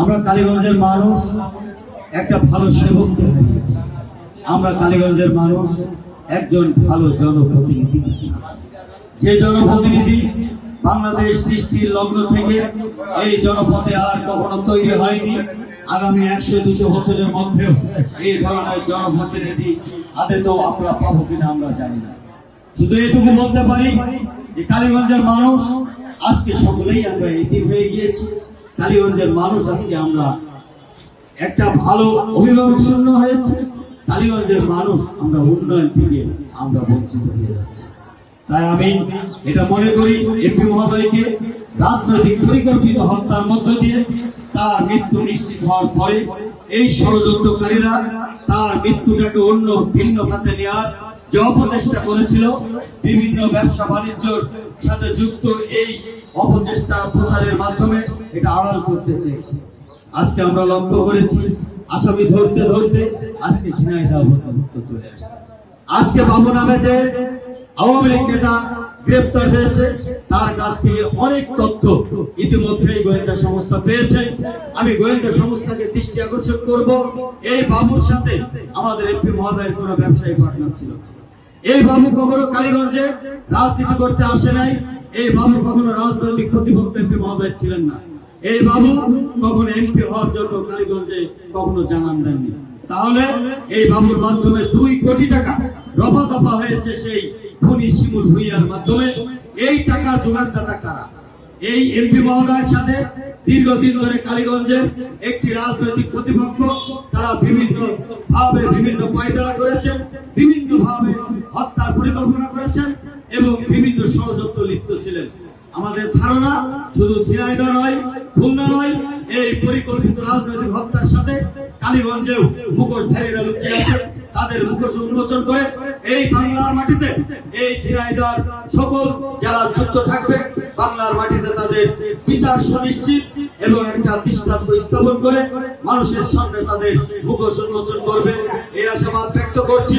আমরা কালীগঞ্জের মানুষ, একটা ভালো হারিয়েছি আমরা কালীগঞ্জের মানুষ, একজন ভালো জনপ্রতিনিধি। যে জনপ্রতিনিধি বাংলাদেশ সৃষ্টির লগ্ন থেকে এই জনপদে আর কখনো তৈরি হয়নি, আগামী একশো দুশো বছরের মধ্যেও এই ধরনের জনপ্রতিনিধি আদৌ আমরা পাবো কিনা আমরা জানি না। শুধু এটুকু বলতে পারি যে কালীগঞ্জের মানুষ, আজকে সকলেই আমরা এটি হয়ে গিয়েছি। কালীগঞ্জের মানুষ আজকে আমরা একটা ভালো অভিভাবক শূন্য হয়েছে কালীগঞ্জের মানুষ আমরা উন্নয়ন থেকে আমরা বঞ্চিত হয়ে যাচ্ছি। তাই আমি এটা মনে করি এমপি মহোদয়কে রাজনৈতিক পরিকল্পিত হত্যার মধ্য দিয়ে তার মৃত্যু নিশ্চিত হওয়ার পরে এই ষড়যন্ত্রকারীরা তার মৃত্যুটাকে অন্য ভিন্ন খাতে নেওয়ার যে অপচেষ্টা করেছিল, বিভিন্ন ব্যবসা বাণিজ্যর সাথে যুক্ত এই অপচেষ্টা প্রচারের মাধ্যমে এটা আড়াল করতে চেয়েছে। আজকে আমরা লক্ষ্য করেছি, আসামি ধরতে ধরতে আজকে ঝিনাইদহ ভুক্ত চলে আসছে। আজকে বাবু নামে আওয়ামী লীগ নেতা গ্রেপ্তার হয়েছে, তার কাছ থেকে অনেক তথ্য ইতিমধ্যেই গোয়েন্দা সংস্থা পেয়েছে। আমি গোয়েন্দা সংস্থাকে দৃষ্টি আকর্ষণ করব। এই বাবুর সাথে আমাদের এমপি মহোদয়ের কোনো ব্যবসায়ী পার্টনার ছিল। এই বাবু কখনো কালীগঞ্জে রাজনীতি করতে আসে নাই, এই বাবু কখনো রাজনৈতিক প্রতিপক্ষ এমপি মহোদয় ছিলেন না। এই বাবু কখনো এমপি হওয়ার জন্য কালীগঞ্জে কখনো জানান দেননি। তাহলে এই বাবুর মাধ্যমে দুই কোটি টাকা রফা দফা হয়েছে সেই খুনি শিমুল ভুইয়ার মাধ্যমে। এই টাকার জোগাড়দাতা কারা? এই এমপি মহোদয়ের সাথে দীর্ঘদিন ধরে কালীগঞ্জের একটি রাজনৈতিক প্রতিপক্ষ, তারা বিভিন্ন ভাবে বিভিন্ন পায়তারা করেছেন বিভিন্ন ভাবে পরিকল্পনা করেছেন এবং বিভিন্ন ষড়যন্ত্র লিপ্ত ছিলেন। আমাদের ধারণা শুধু ঝিনাইদহ নয়, খুলনা নয়, এই পরিকল্পিত রাজনৈতিক হত্যার সাথে কালীগঞ্জেও মুখোশধারীরা লুকিয়ে আছে। তাদের মুখোশ উন্মোচন করে এই বাংলার মাটিতে এই ঝিনাইদহ সকল যারা যুক্ত থাকবে, বাংলার মাটিতে তাদের বিচার সুনিশ্চিত এবং একটা দৃষ্টান্ত স্থাপন করে মানুষের সামনে তাদের মুখোশ উন্মোচন করবে। এই আশাবাদ ব্যক্ত করছি।